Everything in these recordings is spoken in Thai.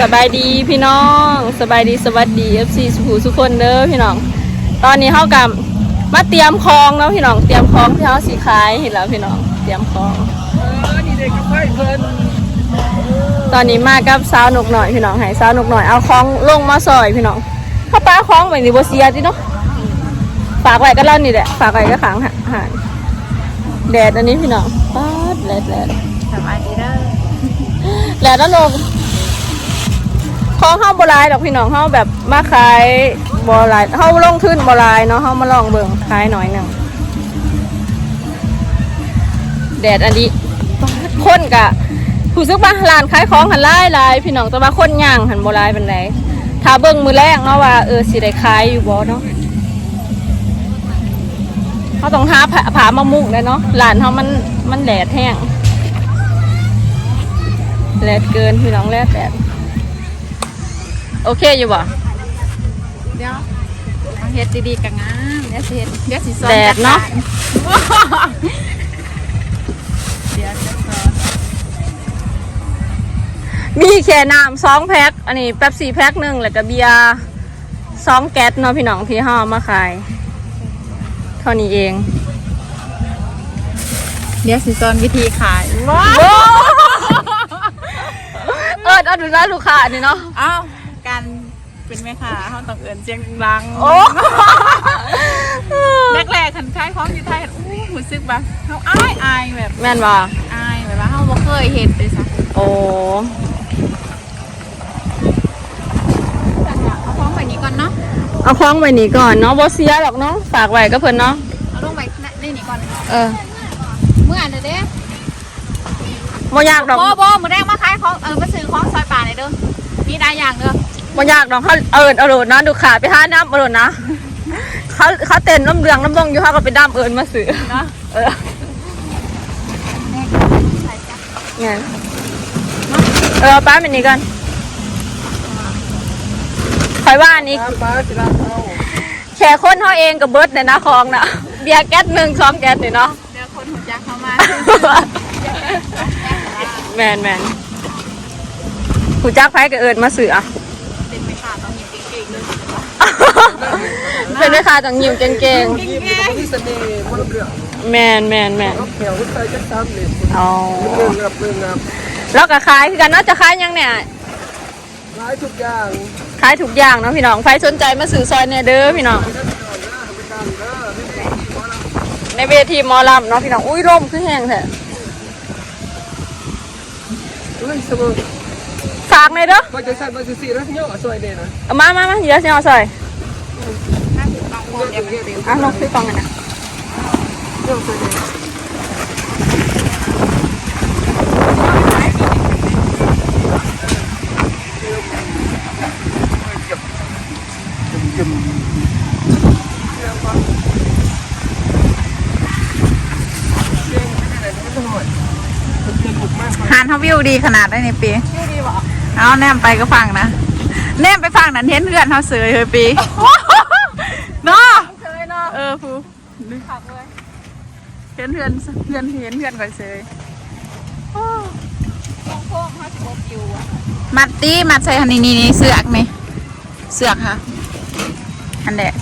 สบายดีพี่น้องสบายดีสวัสดี FC สุภูสุกคนเด้อพี่น้อง ตอนนี้เฮากับมาเตรียมของเนาะพี่น้องเตรียมของที่เฮาสิขายเห็นแล้วพี่น้องเตรียมของเออนี่เด็กกับไพ่เพิ่นตอนนี้มากับสาวหนุกหน่อยพี่น้องให้สาวหนุกหน่อยเอาของลงมาซอยพี่น้องถ้าป้าของไว้นี่บ่เสียติเนาะฝากไว้ก็เล่านี่แหละฝากไว้ก็ขังอาหารแดดอันนี้พี่น้องป๊าดแดดแดดสบายดีเด้อแดดแล้วลง ของเฮาบ่หลายดอกพี่น้องเฮาแบบมาขายบ่หลายเฮาลงทุนบ่หลายเนาะเฮามาลองเบิ่งขายหน่อยหนึงแดดอันนี้ป๊าดคนกะผู้ซึกว่าร้านขายของหันหลายหลายพี่น้องแต่ว่าคนย่างหันบ่หลายปานใดถ้าเบิ่งมือแรกเนาะว่าเออสิได้ขายอยู่บ่เนาะเฮาต้องหาผ้าผามามุงเลยเนาะร้านเฮามันมันแดดแห้งแดดเกินพี่น้องแดดแดด โอเคอยู่บ่เดี๋ยวเอาเฮ็ดดีๆกับงามเดี๋ยวสิเฮ็ดเดี๋ยวสิสอนแดดเนาะ เดี๋ยวจะสอนมีแค่น้ำสองแพ็ค อันนี้แป๊บซี่แพ็คหนึ่งแล้วก็เบียร์สองแก๊สเนาะพี่น้องที่เฮาเอามาขาย เท่านี้เอง เดี๋ยวสิสอนวิธีขายว้าโอ้เอิดเอาดูแลลูกค้านี่เนาะเอ้าการ เป็นแม่ค้าเฮาต้องเอิ้นเสียงดังโอ้แรกๆคันขายของอยู่ไทยอู้รู้สึกว่าเฮาอายอายแบบแม่นบ่อายแบบว่าเฮาบ่เคยเฮ็ดเลยซะโอ้เอาของไปนี้ก่อนเนาะเอาคล้องไว้นี่ก่อนเนาะบ่เสียหรอกเนาะฝากไว้ก็เพิ่นเนาะเอาลงไปในนี่ก่อนเออเมื่ออันเด้อเด้บ่ยากดอกบ่บ่มื้อแรกมาขายของเออมาซื้อของซอยป่าหน่อยเด้อมีหลายอย่างเด้อ บ่ยากดอกเขาเอิดเอาโลดนะลูกค้าไปหาน้ำเอาโลดนะเขาเขาเต้นน้ำเรืองน้ำบงอยู่เขาก็ไปน้ำเอิญมาซื้อนะเออไงเออป้าเป็นนี้ก่อนคอยว่าอันนี้แค่คนเขาเองกับเบิร์ดเนี่ยนะคลองนะเบียร์แก๊สหนึ่งสองแก๊สเนี่ยเนาะเดี๋ยวคนหัวจักเข้ามาแมนแมนหูจักไพ่กับเอิญมาสื่ออะ เป็นไม่ขาดต้องมีเก่งๆเลย เป็นแม่ค้าต้องยิ้มเก่งยิ้มมันมีเสน่ห์มันเรื่องๆแมนแมนแมนเอาแถวใส่จักซ้ำเลยอ๋อเรื่องงับเรื่องงับแล้วก็ขายคือกันเนาะจะขายยังเนี่ยหลายทุกอย่างขายทุกอย่างเนาะพี่น้องใครสนใจมาสื่อซอยเนี่ยเด้อพี่น้อง ท่านก่อนนะไปกันเด้อนี่เด็กที่ว่าเราในเวทีหมอลำเนาะพี่น้องอุ้ยร่มคือแห้งแท้เฮ้ยเสมอฝากในอยเด้อว่าจะสั่นว่าจะสีแล้วย่อสวยเด่นนะเอามามามาเดี๋ยวสิเอาซอย อะลงซื้อกล่องกันนะย่อสวยเด่นจิ้มหานเขาวิวดีขนาดได้ในปีชื่อดีบ่เอาแนมไปก็ฟังนะ แนมไปฟังนั้นเห็นเพื่อนเขาเสยเฮ้ยปี เนาะเคยเนาะเออฟูขับเลยเห็นเพื่อนเพื่อนเห็นเพื่อนก่อนเสยโค้งห้าสิบหกคิวอะมัดตีมัดใส่ฮันนี่นี่นี่เสือกไหมเสือกค่ะอันแดะ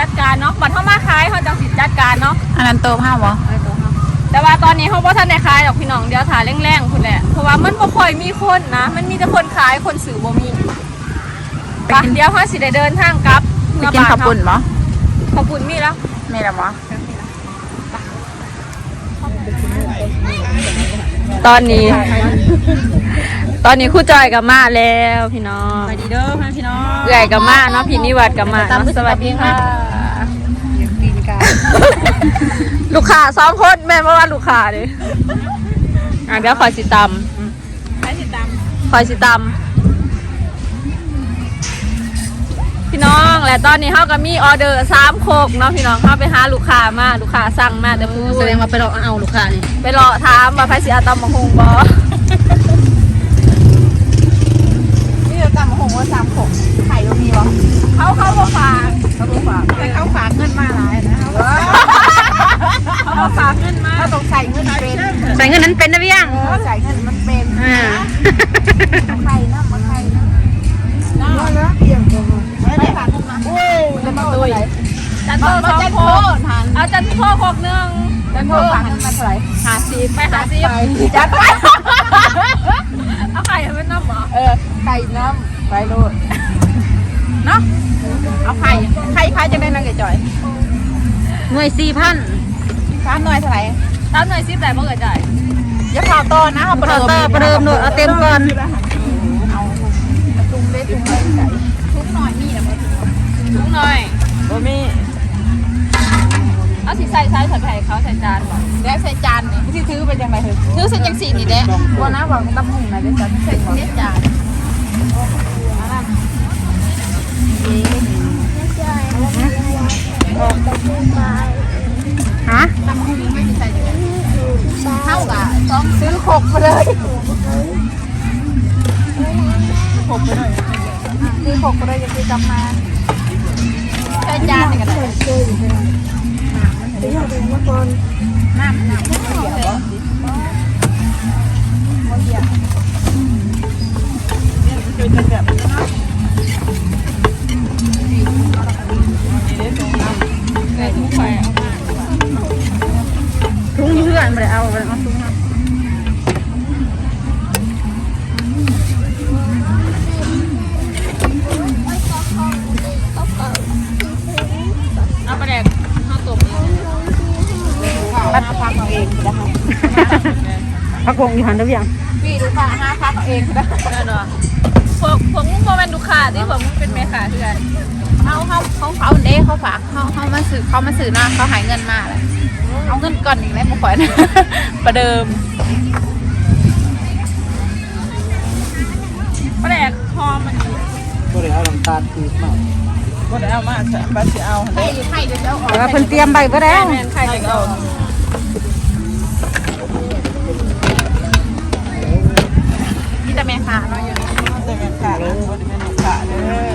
จัดการเนาะบัดเข้ามาขายเขาจังสิจัดการเนาะอันนั้นโตผ้าวะแต่ว่าตอนนี้เขาบ่ทันได้ขายดอกพี่น้องเดี๋ยวถ่ายแรงๆคุณแหละเพราะว่ามันบ่ค่อยมีคนนะ มันมีแต่คนขายคนซื้อบ่มีไปเดี๋ยวเขาสิได้เดินทางกลับไปกินข้าวปุ่นมั้ข้าวปุ่นมีแล้วไม่ละมั้ตอนนี้ ตอนนี้ครู่จอยกับมาแล้วพี่น้องสวัสดีเด้อพี่น้องเอื่อยกับมาเนาะพี่นิวัดกับมาเนาะสวัสดีค่ะ ตีนกาลูกค้าสองคนแม่นบ่ว่าลูกค้าดิอะเดี๋ยวคอยสิตใครติดตามำคอยสิตำพี่น้องและตอนนี้เฮาก็มีออเดอร์สามโคกเนาะพี่น้องเฮาไปหาลูกค้ามาลูกค้าสั่งมาแต่พูดแสดงว่าไปรอเอาลูกค้านี่ไปรอถามว่าไผสิเอาตำบักฮุงบ่ ว่าสามหกไข่ตรงมีวะเขาเขาฟางเขาฟางแต่เขาฟางเงินมาหลายนะเขาบ่ฝากเงินมาเขาต้องใส่เงินเป็นใส่เงินนั้นเป็นนะพี่ยังใส่เงินมันเป็นอ่าไข่นะมาไข่นะน่าละเพียนพอไม่ฝากเงินมาโอ้ยจะมาตัวไหนจันโตสองโพเอาจันโพหกหนึ่งจันโพฝากเงินมาเท่าไหร่หาซีไปหาซีจัดไปเอาไข่เป็นน้ำหรอเออไข่น้ำ ไปโลดเนาะเอาไข่ไข่ไข่จะได้นังจ่อยหน่วยสี่พันร้านหน่อยเท่าไหร่ตามหน่วยซิปแต่เมื่อไหร่อย่าข่าวต้อนนะเอาประเดิมประเดิมหน่วยเอาเต็มก่อนเอาจุ่มเล็กจุ่มเล็กใส่ทุกหน่อยนี่แหละทุกหน่อยบ่มีเอาสีใส่ใส่ใส่ไข่เขาใส่จานก่อนแล้วใส่จานนี่ที่ถือไปยังไงเถอะถือใส่ยังสีนี่แหละวันนั้นบอกตำหุ่งนะเดี๋ยวจะใส่เล็กจาน ฮะตำหุ่งไม่ใส่ยังไงเท่ากับต้องซื้อหกไปเลยหกไปเลยซื้อหกไปเลยยังซื้อกลับมาใส่จานนี่กันเลยน้ำน้ำเดียวเหรอมันเดียว เป็นจังแบบใส่ถุงไข่เอามาถุงเพื่อนไปเอาไปเอาถุงเอาไปแดกข้าต้มปัดพักเอาเองนะคะพักวงอยู่หันได้ยังพี่ดูค่ะห้าพักเอาเองนะนั่นเหรอ พวกพวกมึงโมเมนดูขาดที่พวกมึงเป็นแม่ขาเถื่อนเขาเขาเขาเขาเด้เขาฝากเขาเขามาสื่อเขามาสื่อหน้าเขาหายเงินมาเลยเอาเงินก่อนอีกแล้วมาขอนะประเดิมปลาแดกคอมันบ่ได้เอาน้ำตาลปีบมาบ่ได้เอามาใส่บัดสิเอาไข่ไข่เดี๋ยวจะเอาออกว่าเพิ่นเตรียมใบก็ได้แม่นไข่จะเอาพี่จะแม่ค้าเนาะอยู่นี่แต่แม่ ขาเลยบ่ได้แม่นขาเด้อ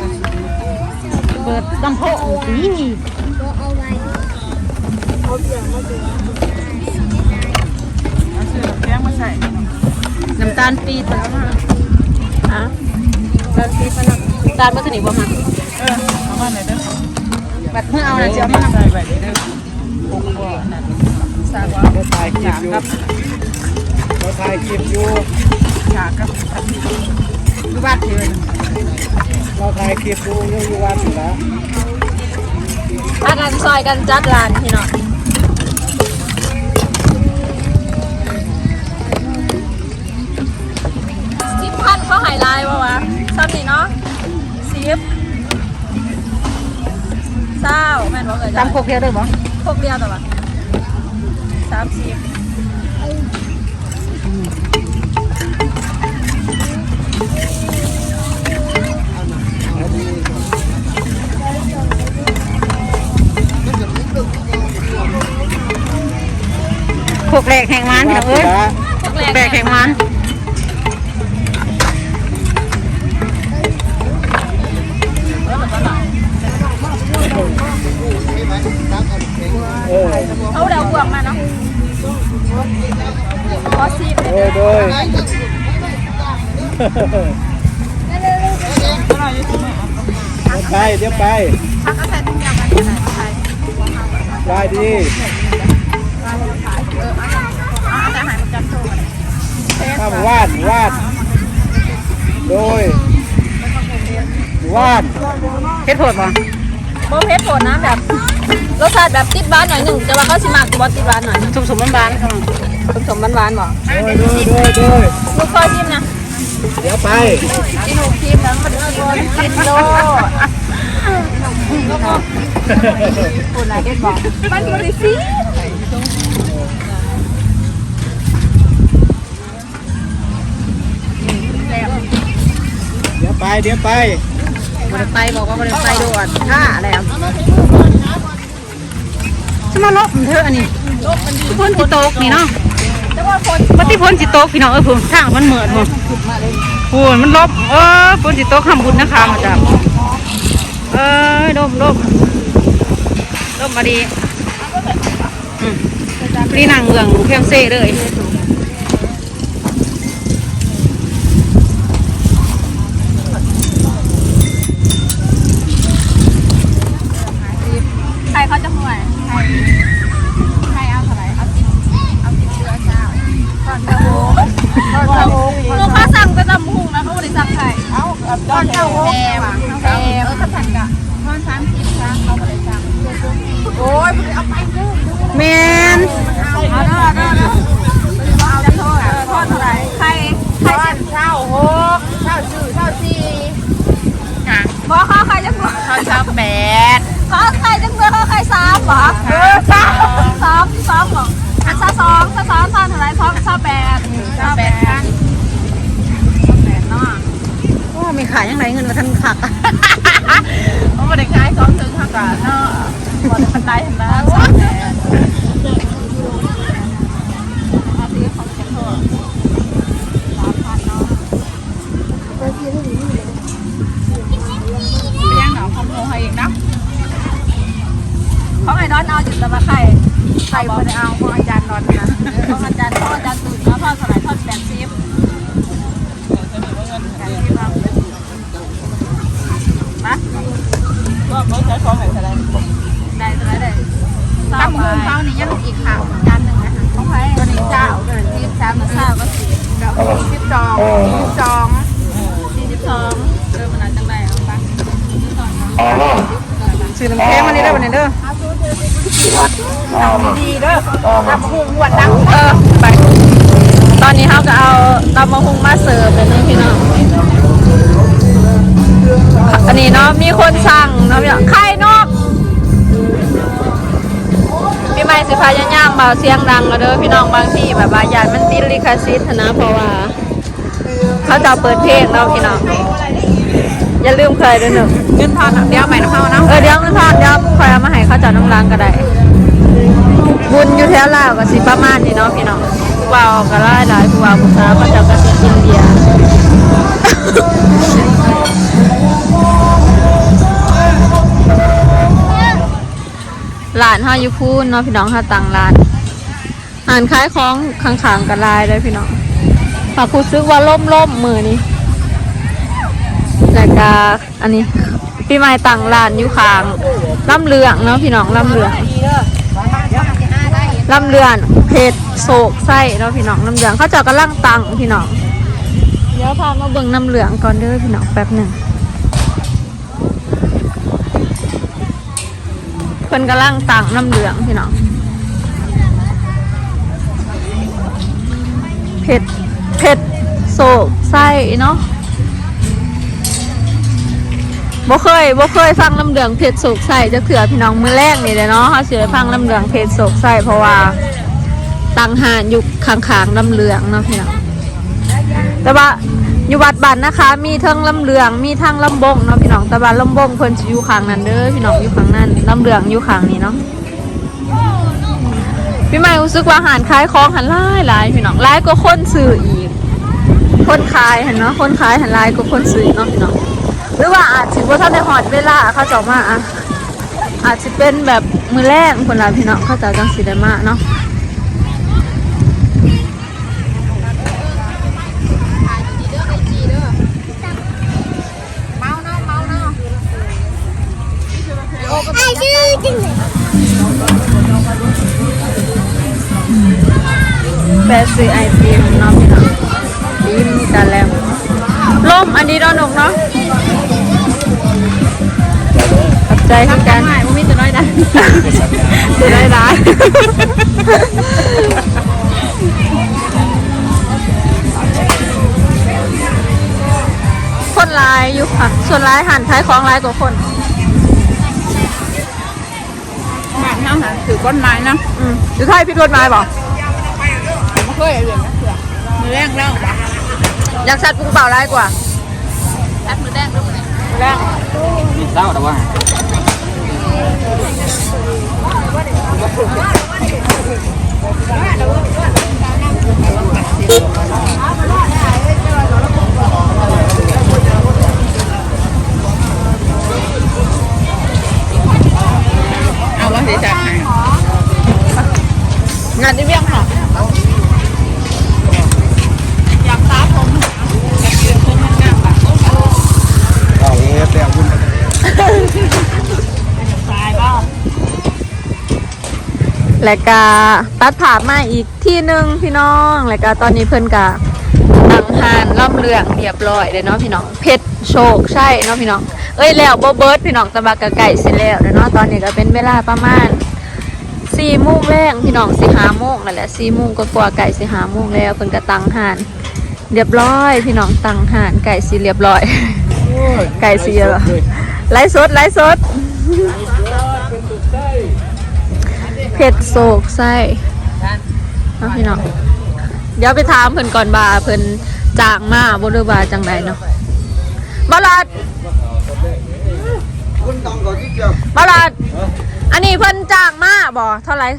เปิดลำโพงนี่น้ำตาลปี๊บแล้วมาฮะน้ำตาลปี๊บแล้วน้ำตาลมาสนิทบ่มาเออเอามาหน่อยเด้อบัดเมื่อเอาอาน่ะจะจะมามาใส่ไว้เด้อปกบ่นั่นสาวว่าถ่ายคลิปอยู่บ่ถ่ายคลิปอยู่ฉากกับ ดูบ้านเถื่อน เราถ่าย คลิปอยู่อยู่อยู่วันนี่ล่ะอากันซอยกันจัดร้านพี่น้องสิบพันเขาหายลายวะวะซ้ำนี่เนาะสิบเศร้าแม่นบอกเลยตำโคกเพียวได้บ่พวกเดียวแต่ว่าสามสิบ โคกแรกแห่งมันพี่น้องเอ้ยพวกแรแรกแห่งมันเออเอาเดาวบวกมาเนาะพอสิบโดยโดยไปเดี๋ยวไปพักก็ใส่ต้มยำกันก็ได้ใส่ได้ดี เออเอาแต่หายมันจันโทกัน ข้ามวาดวาดโดยวาดเพชรโผดบ่โบเพชรผลนะแบบรสชาติแบบติดบ้านหน่อยหนึ่งแต่ว่าเขาสิมากบอติดบ้านหน่อยสมสมบานๆค่ะผสมหวานๆบ่โดยโดยโดยโดยลูกคอยชิมนะเดี๋ยวไปกินหนูครีมแล้วมันกินกินโลคุณนายเด็ดบอกมันดูดิสิ ไปเดี๋ยวไปบริไปบอกว่าบริไปด่วนท่าแล้วจะมาลบมันเถอะอันนี้พ่นจิโตกนี่เนาะแต่ว่าคนปฏิพ่นจิโตกพี่น้องเอ้ยผมทางมันเหมือนมั้งพูนมันลบเออพ่นจิโตกทำบุญนะคะมาจากเอ้ยลบลบลบมาดีนี่นางเมืองเพียงเซ่เลย แมน เอาเด้อเด้อเด้อเอาจะโทษโทษเท่าไหร่ใครใครเช่าหกเช่าชื่อเช่าสี่อะ บอกเขาใครจะบอก เช่าเช่าแปด เขาใครจะเบื่อเขาใครสามเหรอ เออเช่า สามสามเหรออันซาสองซาสามซาเท่าไหรสองซาแปด เช่าแปดพันแปดเนาะ โอ้มีขายยังไงเงินมาทันขัก มันไม่ได้ขายของถึงเท่ากันเนาะพอได้ปันไดเห็นไหมสามแปดเอาซื้อของเช็คเถอะสามพันเนาะไปยังหนอของโมให้เองนะ ร้อนเอาอยู่ต่ว่าใครใครบ่ได้เอาของอาจารย์นอนนะของอาจารย์พ่ออาจารย์ตื่นแล้วพ่อเท่าไหรพ่อแปดสิบก็เขาใช้ของไหนอะไรได้เท่าไหรได้ตั้งมือเขานี่ยังอีกข่าวจานหนึ่งนะคะของใครตัวนี้เจ้าตัวนี้ที่สามซาก็สี่สิบสองสิบสองสี่สิบสองเออมันอาจจะได้เอาไปซื้อน้ำแข็งมานี่ได้อวันนี้เด้อ ดีเด้อทำหูหวดดังเออไปตอนนี้เขาก็เอาตำมะฮุงมาเสิร์ฟเลยนี่พี่น้องอันนี้เนาะมีคนสั่งเนาะพี่น้องไข่นกพี่ไม่สิพายย่างๆเบาเสียงดังแล้วเด้อพี่น้องบางที่แบบว่าญาติมันติดลิขสิทธิ์นะเพราะว่า เขาจะเปิดเพลงเนาะพี่น้อง อย่าลืมเคยด้วยหนึ่งเงินทอนเดี๋ยวใหม่นะเข้านะเออเดี๋ยวเงินทอนเดี๋ยวคอยเอามาให้เขาเจัดน้ำล้างก็ได้ บุญอยู่แถวลาวก็สิประมาณนี้เนาะพี่น้องผู้เบาก็หลายหลายผู้เบาผู้สาวเขาเจะก็สิกินเบียร์หลานเฮาอยู่พูนเนาะพี่น้องเฮาตังร้านอ่านขายของข้างๆกันลายเลยพี่น้องฝากคูซึกว่าล่มล่มๆมือนี้ ก็อันนี้พี่ไม้ตังร้านอยู่ข้างล่ำเลืองเนาะพี่น้องล่ำเลืองดีเด้อเลำเรือนเพชรโศกไส้เนาะพี่น้องน้ำเลืองเขาเจะกำลังตังพี่น้องเดี๋ยวพามาเบิ่งน้ำเหลืองก่อนเด้อพี่น้องแป๊บหนึ่งเพิ่นกำลังตังน้ำเหลืองพี่น้องเพชรเพชรโศกไส้เนาะ บ่เคยบ่เคยฟังลำเดืองเพชรโศกไส้จะเถื่อพี่น้องมือแรกนี่เลยเนาะเขาสิได้ฟังลำเดืองเพชรโศกไส้เพราะว่าตังหานอยู่ข้างๆลำเลืองเนาะพี่น้องแต่ว่าอยู่วัดบันนะคะ มีทั้งลำเลืองมีทั้งลำบงเนาะพี่น้องแต่ว่าลำบงเพิ่นอยู่ข้างนั้นเด้อพี่น้องอยู่ข้างนั้นลำเลืองอยู่ข้างนี้เนาะพี่ใหม่รู้สึกว่าอาหารขายของหันหลายหลายพี่น้องหลายก็คนซื้ออีก คนขายเห็นเนาะคนขายหันหลายก็คนซื้อเนาะพี่น้อง รือว่าอาจสิบ่าทันได้ฮอดเวลาเขาจ้ามาอะอาจสิเป็นแบบมือแรกคนละพี่น้องเขาจ้าจังสิได้มาเนาะเมาเนาะเมาเนาะแปซื้อไอติมเนาะพี่น้องยิ้มกันแล้วล่มอันนี้เนาะหนุกเนาะ ใจคือกันไม่มีแต่น้อยนะจะได้ร้ายคนร้ายอยู่ค่ะ ส่วนร้ายหันท้ายของร้ายกว่าคนหมักน้ำหาถือก้นไม้นะอืมหรือใครผิดกฎหมายบอกไม่เคยเรียนนะเสือมือแรกแล้วอยากชัดกุ้งเปล่าร้ายกว่าตัดมือแรกแล้วมือแรกมีเศร้าแต่ว่าเอาว่าสิจัดให้งานที่เวียงค่ะ อยากตาผมอยากยืนผมมันงามปะ เอาเงี้ยแต่คุณ ตายบ้า แล้วก็ตัดผ่าพมาอีกที่หนึ่งพี่น้องแล้วก็ตอนนี้เพิ่นกะตั้งหานล่ำเรืองเรียบร้อยเลยเนาะพี่น้องเพชรโชคใช่เนาะพี่น้องเอ้ยแล้วบ่เบิร์ดพี่น้องแตะบากะไก่สิแล้วเนาะตอนนี้ก็เป็นเวลาประมาณสี่โมงแรงพี่น้องสิหาโมงนั่นแหละสี่โมงก็กว่าๆไก่สิหาโมงแล้วเพิ่นก็ตังหานเรียบร้อย พี่น้องตังหานไก่สิเรียบร้อย ไก่สิเยอะ ไลฟ์สดไลฟ์สดเผ็ดโศกไส้เนาะพี่น้องเดี๋ยวไปถามเพิ่นก่อนบ่าเพิ่นจ้างมาบ่รู้ว่าจังไดเนาะบลาดคุณต้องก่อนที่จะบลาดอันนี้เพิ่นจ้างมาบ่เท่าไหร่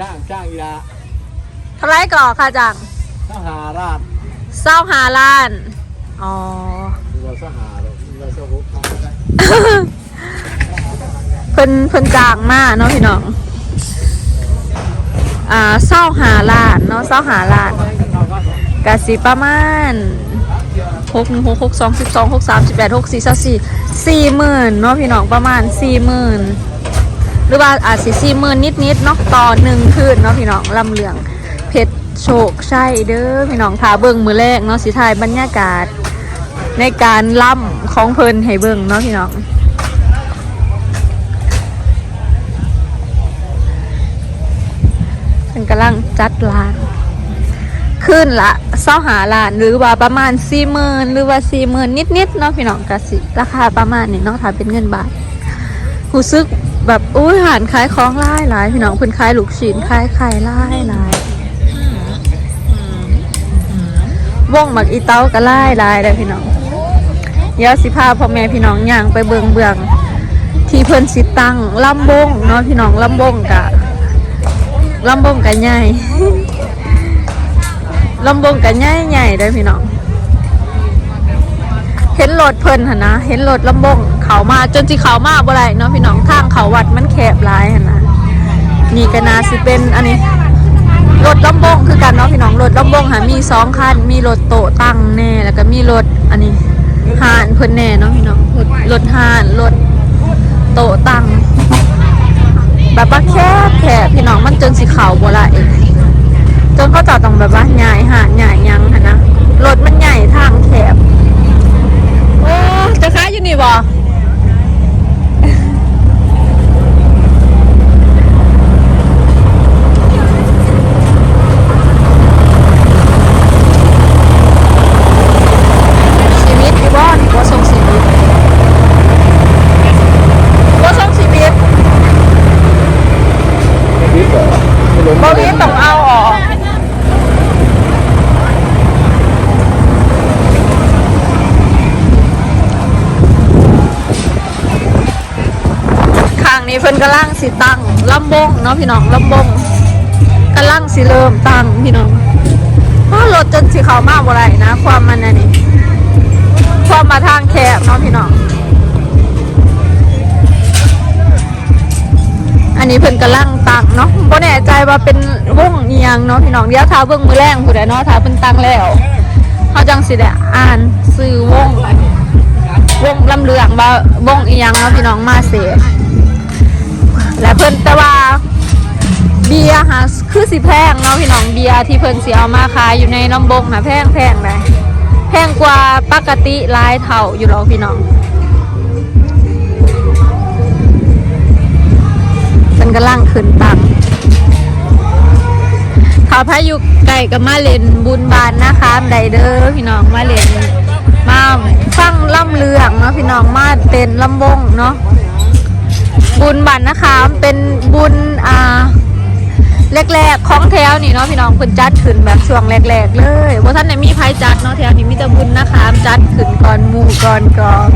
จ้างจ้างอีละเท่าไหร่ก่อค่าจ้างสหาราชเศร้าหาล้านอ๋อหรือว่าสหาหรอกหรือว่าสหุบ เพิ่นเพิ่นจ้างมาเนาะพี่น้อง อ่าเศร้าหาลานเนาะเศร้าหาลานกะสิประมาณหกหนึ่งหกหกสองสิบสองหกสามสิบแปดหกสี่สี่สี่หมื่นเนาะพี่น้องประมาณสี่หมื่นหรือว่าอาจสิสี่หมื่นนิดนิดเนาะต่อหนึ่งคืนเนาะพี่น้องลำเหลืองเพชรโชคใช่เด้อพี่น้องพาเบิ่งมือแรกเนาะสิถ่ายบรรยากาศ ในการล่ำของเพิ่นให้เบิ่งเนาะพี่น้อง กำลังจัดร้าน ขึ้นละเศร้าหาล้านหรือว่าประมาณสี่หมื่นหรือว่าสี่หมื่นนิดๆเนาะพี่น้องกะสิราคาประมาณนี้เนาะถ้าเป็นเงินบาทรู้สึกแบบอุ้ยหารขายของหลาหลายพี่น้องเพิ่นขายลูกชิ้นขายไข่หลาหลายวงหมักอีเต้าก็หลายหลายเลยพี่น้องเดี๋ยวสิพาพ่อแม่พี่น้องย่างไปเบิงเบืองที่เพิ่นสิตั้งลำบงเนาะพี่น้องลำบงกะ ลำบงกันใหญ่ลำบงกันใหญ่ใหญ่เด้พี่น้อง เห็นรถเพิ่นหนนะ เห็นรถลำบงเขามาจนสิเขามาบ่ได้เนาะพี่น้องทางเขาวัดมันแคบหลายหนนะนี่ก็นาสิเป็นอันนี้รถลำบงคือกันเนาะพี่น้องรถลำบงหามีสองคันมีรถโตตั้งแน่แล้วก็มีรถอันนี้ห่านเพิ่นแน่เนาะพี่น้องรถห่านรถโตตั้ง แบบว่าแคบแคบพี่น้องมันจนสีขาวบัวละเองจนเขาจอดตรงแบบว่าใหญ่ห่าดใหญ่ยังนะรถมันใหญ่ทางแคบโอ้จะค้ายอยู่นี่บ่ชีวิตพี่บ่นี่บ่ส่งชีวิตบ่ส่งชีวิต นี่เหรอไม่ล้ม บริต้องเอาออกข้างนี้เพิ่นกำลัง สิตั้งลำบงเนาะพี่น้องลำบงกำลังสิเริ่มตั้งพี่น้องเพราะรถจนสิเขามากบ่ได้นะ ความมันอันนี้ความมาทางแคบเนาะพี่น้องอันนี้เพิ่นกำลังตั้งเนาะบ่แน่ใจว่าเป็นวงเอียงเนาะพี่น้องเดี๋ยวถ้าเบิ่งมือแรงผู้ใดเนาะถ้าเพิ่นตั้งแล้วเฮาจังสิได้อ่านชื่อวงวงลำเลืองว่าวงเอียงเนาะพี่น้องมาเสีย และเพิ่นแต่ว่าเบียร์หาคือสิแพงเนาะพี่น้องเบียร์ที่เพิ่นสิเอามาขายอยู่ในลำบงนะแพงแพงเลยแพงกว่าปกติหลายเท่าอยู่หรอกพี่น้องมันกำลังขึ้นตังถ้าพายุไก่กับมาเลนบุญบานนะคะไดเดอร์พี่น้องมาเลนมาฟังล่ำเลืองเนาะพี่น้องมาเต้นลำบงเนาะ บุญบันนะคะเป็นบุญอ่าแรกๆของแถวนี่เนาะพี่น้องเพิ่นจัดขึ้นแบบช่วงแรก ๆ เลยว่าท่านไหนมีไพ่จัดเนาะแถวนี้มีแต่บุญนะคะจัดขึ้นก่อนหมู่ก่อนกอง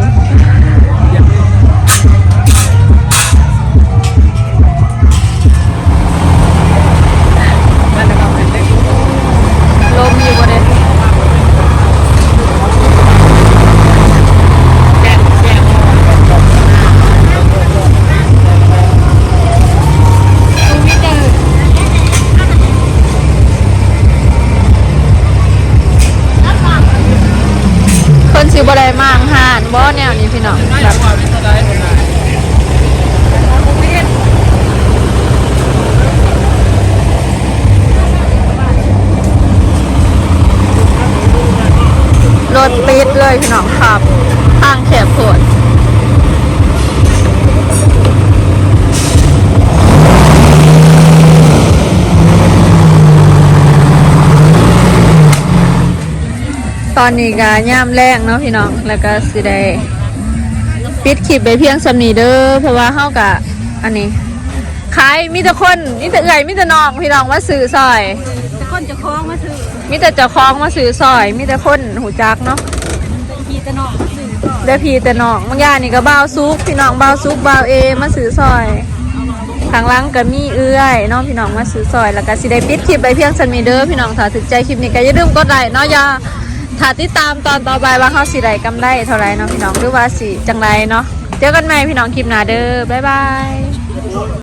ตอนนี้ก็ย่ามแรกเนาะพี่น้อง แล้วก็สิได้ปิดคลิปไปเพียงสำนีเด้อ เพราะว่าเฮากะอันนี้ขายมีแต่คนมีแต่เอื่อยมีแต่น้องพี่น้องมาซื้อซอย แต่คนจะคล้องมาซื้อมีแต่เจ้าของมาซื้อซอย มีแต่คนหูจักเนาะพี่ตะน้องซื้อก็ได้พี่แต่น้องบางอย่างนี่ก็บ่าวซุก พี่น้องบ่าวซุกบ่าวเอมาซื้อซอยทางล่างก็มีเอื้อยเน้องพี่น้องมาซื้อซอย แล้วก็สิได้ปิดคลิปไปเพียงสันมีเด้อพี่น้องถ้าถึกใจคลิปนี้ก็อย่าลืมกดไลค์เนาะอย่า ถ้าติดตามตอนต่อไปว่าเขาสิได้กำไรเท่าไรเนาะพี่น้องหรือว่าสิจังไรเนาะเจอกันใหม่พี่น้องคลิปหน้าเด้อบ๊ายบาย